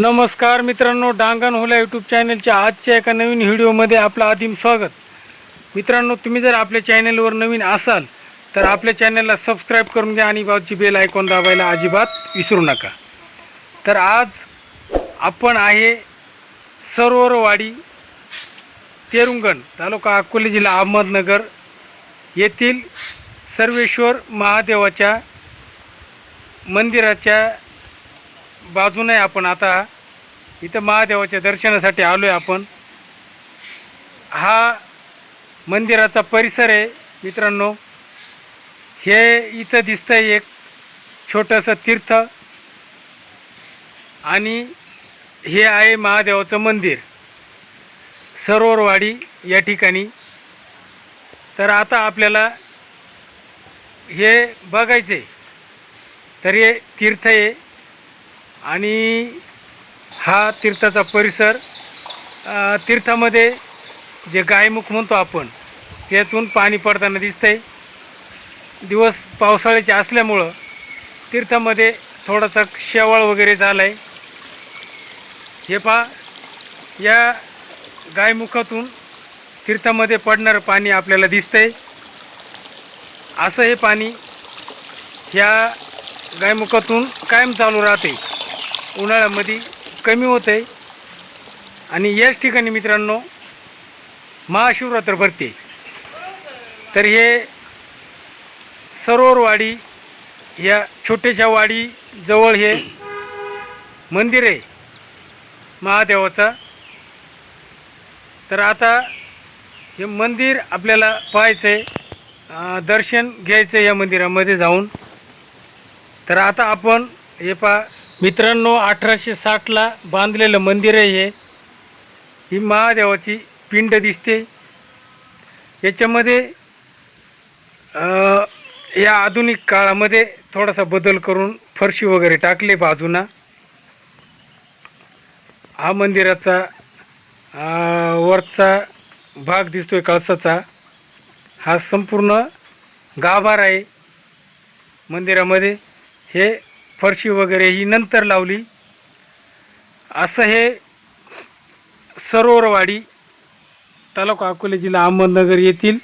नमस्कार मित्रांनो डांगण होल्या यूट्यूब चॅनलच्या आजच्या एका नवीन व्हिडिओमध्ये आपलं आदिम स्वागत. मित्रांनो तुम्ही जर आपल्या चॅनलवर नवीन असाल तर आपल्या चॅनलला सबस्क्राईब करून घ्या आणि बाजूची बेल ऐकून दाबायला अजिबात विसरू नका. तर आज आपण आहे सरोवरवाडी तेरुंगण तालुका अकोले जिल्हा अहमदनगर येथील सर्वेश्वर महादेवाच्या मंदिराच्या बाजूने आपण आता इथं महादेवाच्या दर्शनासाठी आलो आहे आपण. हा मंदिराचा परिसर आहे मित्रांनो. हे इथं दिसतं आहे एक छोटंसं तीर्थ. आणि हे आहे महादेवाचं मंदिर. सरोवरवाडी या ठिकाणी. तर आता आपल्याला हे बघायचं आहे तर हे तीर्थ आहे. आणि हा तीर्थाचा परिसर तीर्थामध्ये जे गायमुख म्हणतो आपण त्यातून पाणी पडताना दिसतंय. दिवस पावसाळ्याचे असल्यामुळं तीर्थामध्ये थोडासा शेवाळ वगैरे झाला आहे हे पहा या गायमुखातून तीर्थामध्ये पडणारं पाणी आपल्याला दिसतंय. असं हे पाणी ह्या गायमुखातून कायम चालू राहते. उन्हाळ्यामध्ये कमी होत आहे आणि याच ठिकाणी मित्रांनो महाशिवरात्र भरते. तर हे सरोवरवाडी या छोट्याशा वाडीजवळ हे मंदिर आहे महादेवाचा. तर आता हे मंदिर आपल्याला पाहायचं आहे दर्शन घ्यायचं आहे या मंदिरामध्ये जाऊन. तर आता आपण हे पा मित्रांनो अठराशे साठला बांधलेलं मंदिर आहे हे. ही महादेवाची पिंड दिसते. याच्यामध्ये या आधुनिक काळामध्ये थोडासा बदल करून फरशी वगैरे टाकले बाजूना. हा मंदिराचा वरचा भाग दिसतोय कळसाचा. हा संपूर्ण गाभार आहे मंदिरामध्ये. हे फरशी वगैरे ही नंतर लावली. असं हे सरोवरवाडी तालुका अकोले जिल्हा अहमदनगर येथील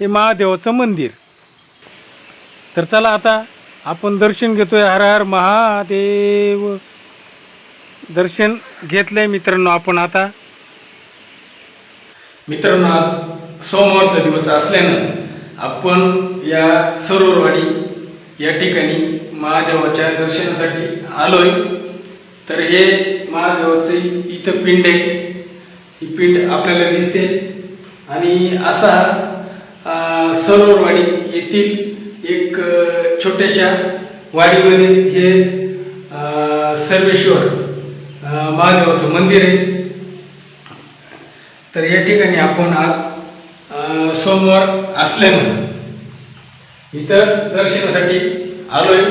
हे महादेवाचं मंदिर. तर चला आता आपण दर्शन घेतोय हर हर महादेव. दर्शन घेतलंय मित्रांनो आपण आता. मित्रांनो आज सोमवारचा दिवस असल्यानं आपण या सरोवरवाडी या ठिकाणी महादेवाच्या दर्शनासाठी आलोय. तर हे महादेवाचं इथं पिंड आहे. ही पिंड आपल्याला दिसते. आणि असा सरोवरवाडी येथील एक छोट्याशा वाडीमध्ये हे सर्वेश्वर महादेवाचं मंदिर आहे. तर या ठिकाणी आपण आज सोमवार असल्यामुळे इथं दर्शनासाठी आलोय.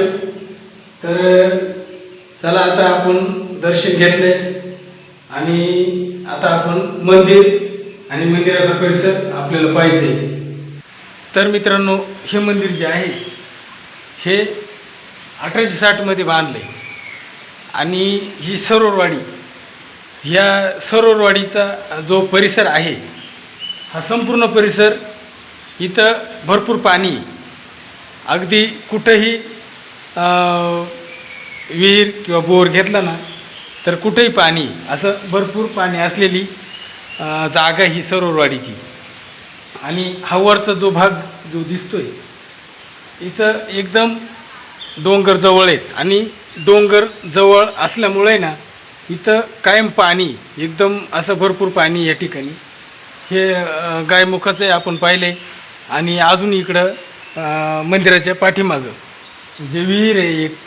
तर चला आता आपण दर्शन घेतले आणि आता आपण मंदिर आणि मंदिराचा परिसर आपल्याला पाहिजे तर मित्रांनो हे मंदिर जे आहे हे अठराशे साठमध्ये बांधले. आणि ही सरोवरवाडी ह्या सरोवरवाडीचा जो परिसर आहे हा संपूर्ण परिसर इथं भरपूर पाणी अगदी कुठंही विहीर किंवा बोर घेतला ना तर कुठेही पाणी असं भरपूर पाणी असलेली जागा ही सरोवरवाडीची. आणि हावरचा जो भाग जो दिसतोय इथं एकदम डोंगर जवळ आहेत. आणि डोंगर जवळ असल्यामुळे ना इथं कायम पाणी एकदम असं भरपूर पाणी या ठिकाणी. हे गायमुखाचं आहे आपण पाहिले आणि अजून इकडं मंदिराच्या पाठीमागं. जे विहीर आहे एक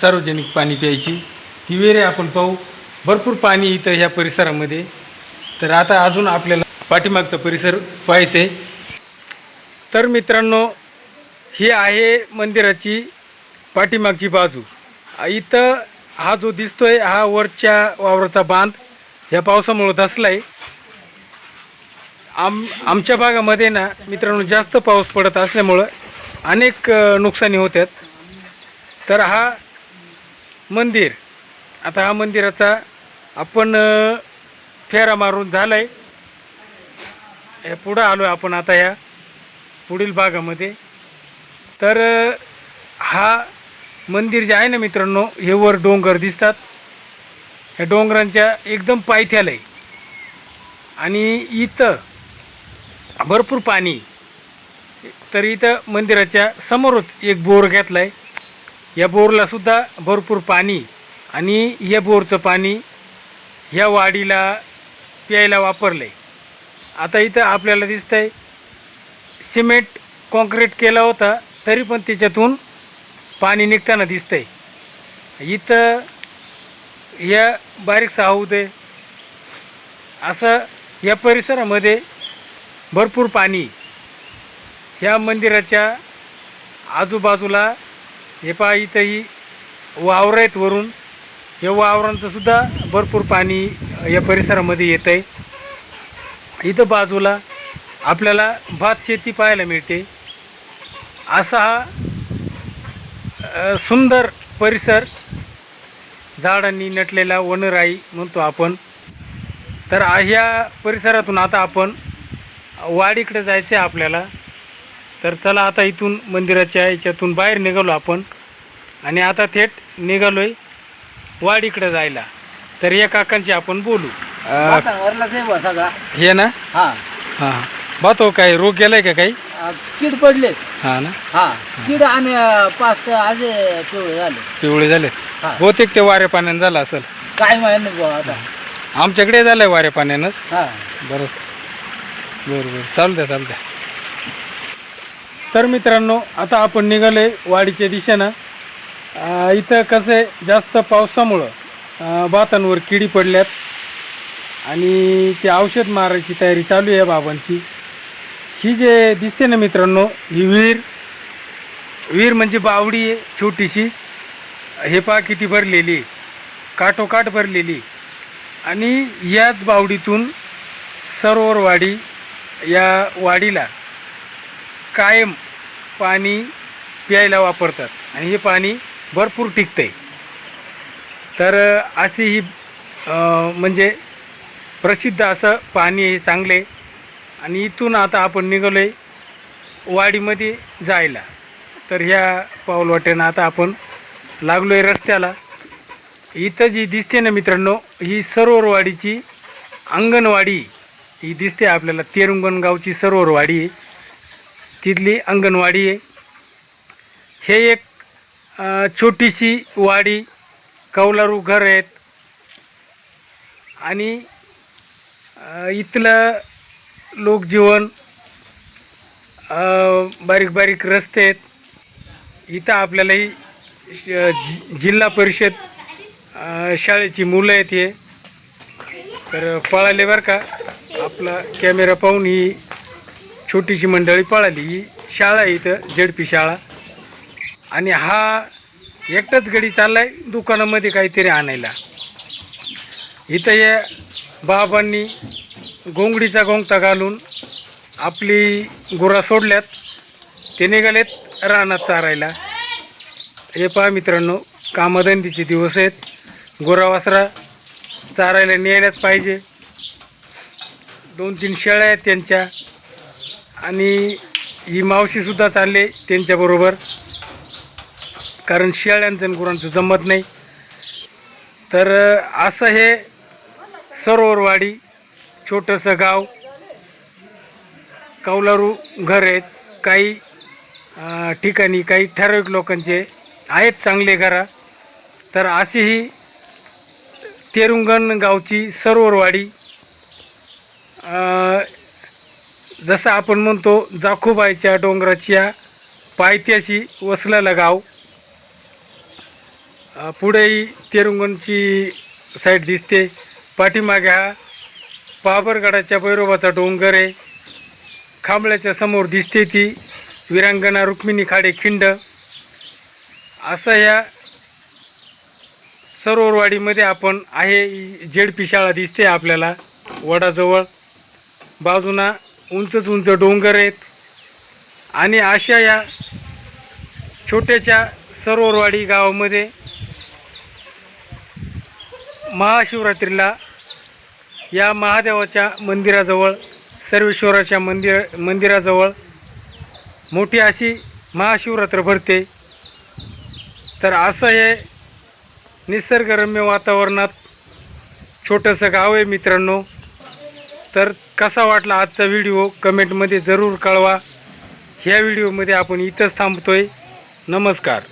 सार्वजनिक पाणी प्यायची. ती विहीर आहे आपण पाहू. भरपूर पाणी इथं ह्या परिसरामध्ये. तर आता अजून आपल्याला पाठीमागचा परिसर पाहायचं आहे. तर मित्रांनो ही आहे मंदिराची पाठीमागची बाजू. इथं हा जो दिसतोय हा वरच्या वावराचा बांध ह्या पावसामुळं धसला आहे आम आमच्या भागामध्ये ना मित्रांनो जास्त पाऊस पडत असल्यामुळं अनेक नुकसानी होत्यात तर हा मंदिर आता हा मंदिराचा आपण फेरा मारून झाला आहे पुढं आलो आहे आपण आता या पुढील भागामध्ये. तर हा मंदिर जे आहे ना मित्रांनो हे वर डोंगर दिसतात. ह्या डोंगरांच्या एकदम पायथ्याला आहे आणि इथं भरपूर पाणी तर इथं मंदिराच्या समोरच एक बोर घेतला आहे या बोरला सुद्धा भरपूर पाणी आणि या बोरचं पाणी ह्या वाडीला प्यायला वापरलं आहे आता इथं आपल्याला दिसतं आहे सिमेंट कॉन्क्रीट केला होता तरी पण त्याच्यातून पाणी निघताना दिसतं आहे इथं या बारीक साहूद आहे असं या परिसरामध्ये भरपूर पाणी ह्या मंदिराच्या आजूबाजूला हे पहा इथंही वावर आहेत वरून. हे वावरांचंसुद्धा भरपूर पाणी या परिसरामध्ये येतं आहे इथं बाजूला आपल्याला भात शेती पाहायला मिळते. असा हा सुंदर परिसर झाडांनी नटलेला वनराई म्हणतो आपण. तर ह्या परिसरातून आता आपण वाडीकडे जायचं आहे आपल्याला. तर चला आता इथून मंदिराच्या याच्यातून बाहेर निघालो आपण. आणि आता थेट निघालो आहे वाडीकडे जायला. तर या काकांशी आपण बोलू. हे ना? हा. हां हां. बातो काय रोग गेलाय का काही? कीड पडले. हां ना? हा कीड आणि पाच ते आज पिवळे झाले. पिवळे झाले. हा. बहुतेक ते वाऱ्या पाण्यानं झालं असेल. काय माहिती आता. आमच्याकडे झालंय वाऱ्या पाण्यानंच. हा. बरंच बरं बरं. चालू द्या चालू द्या. तर मित्रांनो आता आपण निघालो आहे वाडीच्या दिशेनं. इथं कसं आहे जास्त पावसामुळं भातांवर किडी पडल्यात. आणि ते औषध मारायची तयारी चालू आहे बाबांची. ही जे दिसते ना मित्रांनो ही विहीर. विहीर म्हणजे बावडी आहे छोटीशी. हे पा किती भरलेली काठोकाठ भरलेली आणि याच बावडीतून सरोवर वाडी या वाडीला कायम पाणी प्यायला वापरतात. आणि हे पाणी भरपूर टिकते तर अशी ही म्हणजे प्रसिद्ध असं पाणी हे चांगले. आणि इथून आता आपण निघालो आहे वाडीमध्ये जायला. तर ह्या पाऊलवाट्यानं आता आपण लागलो आहे रस्त्याला. इथं जी दिसते ना मित्रांनो ही सरोवरवाडीची अंगणवाडी. ही दिसते आपल्याला तेरुंगण गावची सरोवरवाडी. आहे तिथली अंगणवाडी आहे. हे एक छोटीशी वाडी कौलारू घर आहेत. आणि इथलं लोकजीवन बारीक बारीक रस्ते आहेत. इथं आपल्यालाही श- जि- जिल्हा परिषद शाळेची मुलं आहेत हे. तर पळाले बरं का. आपला कॅमेरा पाहून ही छोटीशी मंडळी पळाली. ही शाळा आहे इथं जेडपी शाळा. आणि हा एकटाच गडी चाललाय दुकानामध्ये काहीतरी आणायला. इथं या बाबांनी गोंगडीचा गोंगटा घालून आपली गुरा सोडल्यात. ते निघालेत रानात चारायला. हे पहा मित्रांनो कामधंदीचे दिवस आहेत. गुरावासरा चारायला न्यायलाच पाहिजे. दोन तीन शेळ्या आहेत त्यांच्या. आणि ही मावशीसुद्धा चालले त्यांच्याबरोबर कारण शेळ्यांचं आणि गुरांचं जमत नाही. तर असं हे सरोवरवाडी छोटंसं गाव कौलारू घर आहेत. काही ठिकाणी काही ठराविक लोकांचे आहेत चांगले घरा. तर अशी ही तेरुंगण गावची सरोवरवाडी जसं आपण म्हणतो जाखोबाईच्या डोंगराच्या पायथ्याशी वसलेलं गाव. पुढेही तेरुंगणची साईड दिसते. पाठीमागे हा पाबरगडाच्या भैरोबाचा डोंगर आहे. खांबळ्याच्या समोर दिसते ती विरांगणा रुक्मिणी खाडे खिंड. असं या सरोवरवाडीमध्ये आपण आहे. जेडपी शाळा दिसते आपल्याला वडाजवळ. बाजूना उंचच उंच डोंगर आहेत. आणि अशा या छोट्याच्या सरोवरवाडी गावामध्ये महाशिवरात्रीला या महादेवाच्या मंदिराजवळ सर्वेश्वराच्या मंदिर मंदिराजवळ मोठी अशी महाशिवरात्र भरते. तर असं हे निसर्गरम्य वातावरणात छोटंसं गाव आहे मित्रांनो. तर कसा वाटला आजचा व्हिडिओ कमेंटमध्ये जरूर कळवा. ह्या व्हिडिओमध्ये आपण इथंच थांबतो आहे नमस्कार.